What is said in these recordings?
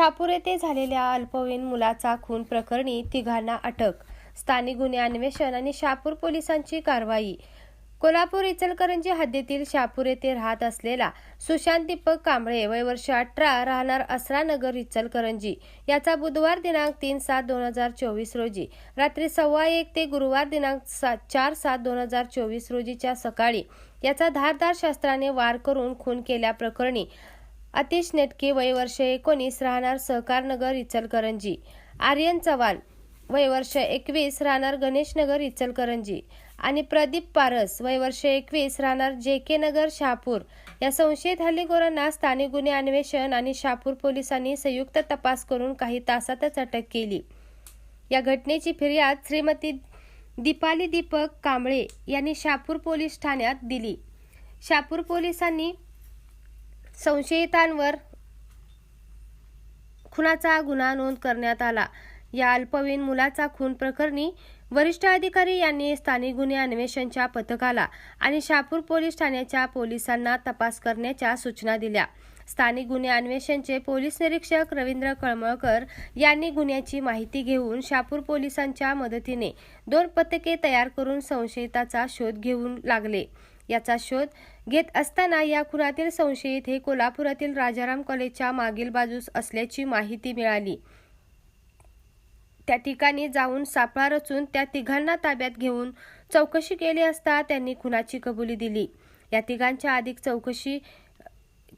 शहापूर येथे झालेल्या अल्पवयीन मुलाचा खून प्रकरणी तिघांना अटक. स्थानिक गुन्हे अन्वेषण आणि शहापूर पोलिसांची कारवाई. कोल्हापूर इचलकरंजी हद्दीतील शहापूर येथे राहत असलेला सुशांत दीपक कांबळे वय वर्ष अठरा राहणार असरा नगर इचलकरंजी. याचा बुधवार दिनांक तीन सात दोन हजार चोवीस रोजी रात्री सव्वा एक ते गुरुवार दिनांक सात चार सात दोन हजार चोवीस रोजीच्या सकाळी याचा धारदार शस्त्राने वार करून खून केल्याप्रकरणी अतिश नेटके वय वर्ष एकोणीस राहणार सहकारनगर इचलकरंजी. आर्यन चव्हाण वय वर्ष एकवीस राहणार गणेशनगर इचलकरंजी. आणि प्रदीप पारस वय वर्ष एकवीस राहणार जे के नगर शहापूर. या संशयित हल्लेखोरांना स्थानिक गुन्हे अन्वेषण आणि शहापूर पोलिसांनी संयुक्त तपास करून काही तासातच अटक केली. या घटनेची फिर्याद श्रीमती दीपाली दीपक कांबळे यांनी शहापूर पोलीस ठाण्यात दिली. शहापूर पोलिसांनी संशयितांवर खुनाचा गुन्हा नोंद करण्यात आला. या अल्पवयीन मुलाचा खून प्रकरणी वरिष्ठ अधिकारी यांनी स्थानिक गुन्हे अन्वेषणच्या पथकाला आणि शहापूर पोलीस ठाण्याच्या पोलिसांना तपास करण्याच्या सूचना दिल्या. स्थानिक गुन्हे अन्वेषणचे पोलीस निरीक्षक रवींद्र कळमळकर यांनी गुन्ह्याची माहिती घेऊन शापूर पोलिसांच्या मदतीने दोन पथके तयार करून संशयिताचा शोध घेऊन लागले. याचा शोध घेत असताना या खुनातील संशयित हे कोल्हापुरातील राजाराम कॉलेजच्या मागील बाजूस असल्याची माहिती मिळाली. त्या ठिकाणी जाऊन सापळा रचून त्या तिघांना ताब्यात घेऊन चौकशी केली असता त्यांनी खुनाची कबुली दिली. या तिघांच्या अधिक चौकशी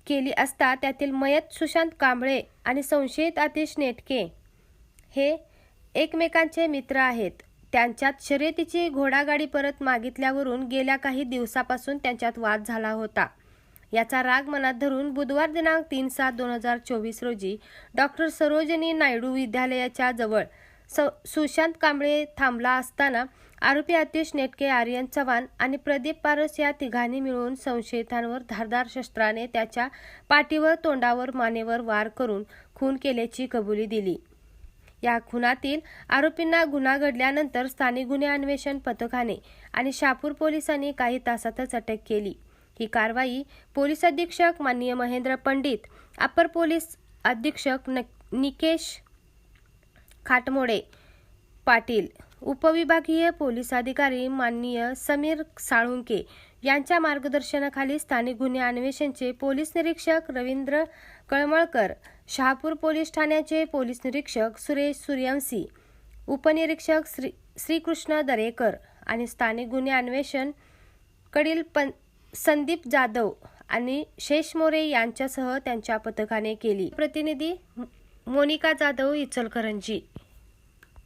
केली असता त्यातील मयत सुशांत कांबळे आणि संशयित आतिश नेटके हे एकमेकांचे मित्र आहेत. त्यांच्यात शर्यतीची घोडागाडी परत मागितल्यावरून गेल्या काही दिवसापासून त्यांच्यात वाद झाला होता. याचा राग मनात धरून बुधवार दिनांक तीन सात दोन हजार चोवीस रोजी डॉक्टर सरोजिनी नायडू विद्यालयाच्या जवळ स सुशांत कांबळे थांबला असताना आरोपी अतिश नेटके आर्यन चव्हाण आणि प्रदीप पारस या तिघांनी मिळून संशयितांवर धारदार शस्त्राने त्याच्या पाठीवर तोंडावर मानेवर वार करून खून केल्याची कबुली दिली. या खुनातील आरोपींना गुन्हा घडल्यानंतर स्थानिक गुन्हे अन्वेषण पथकाने आणि शापूर पोलिसांनी काही तासातच अटक केली. ही कारवाई पोलीस अधीक्षक माननीय महेंद्र पंडित अपर पोलीस अधीक्षक निकेश खाटमोडे पाटील उपविभागीय पोलीस अधिकारी माननीय समीर साळुंके यांच्या मार्गदर्शनाखाली स्थानिक गुन्हे अन्वेषणचे पोलीस निरीक्षक रवींद्र कळमळकर शहापूर पोलीस ठाण्याचे पोलीस निरीक्षक सुरेश सूर्यवंशी उपनिरीक्षक श्री श्रीकृष्ण दरेकर आणि स्थानिक गुन्हे अन्वेषण कडील पं संदीप जाधव आणि शेष मोरे यांच्यासह त्यांच्या पथकाने केली. प्रतिनिधी मोनिका जाधव इचलकरंजी.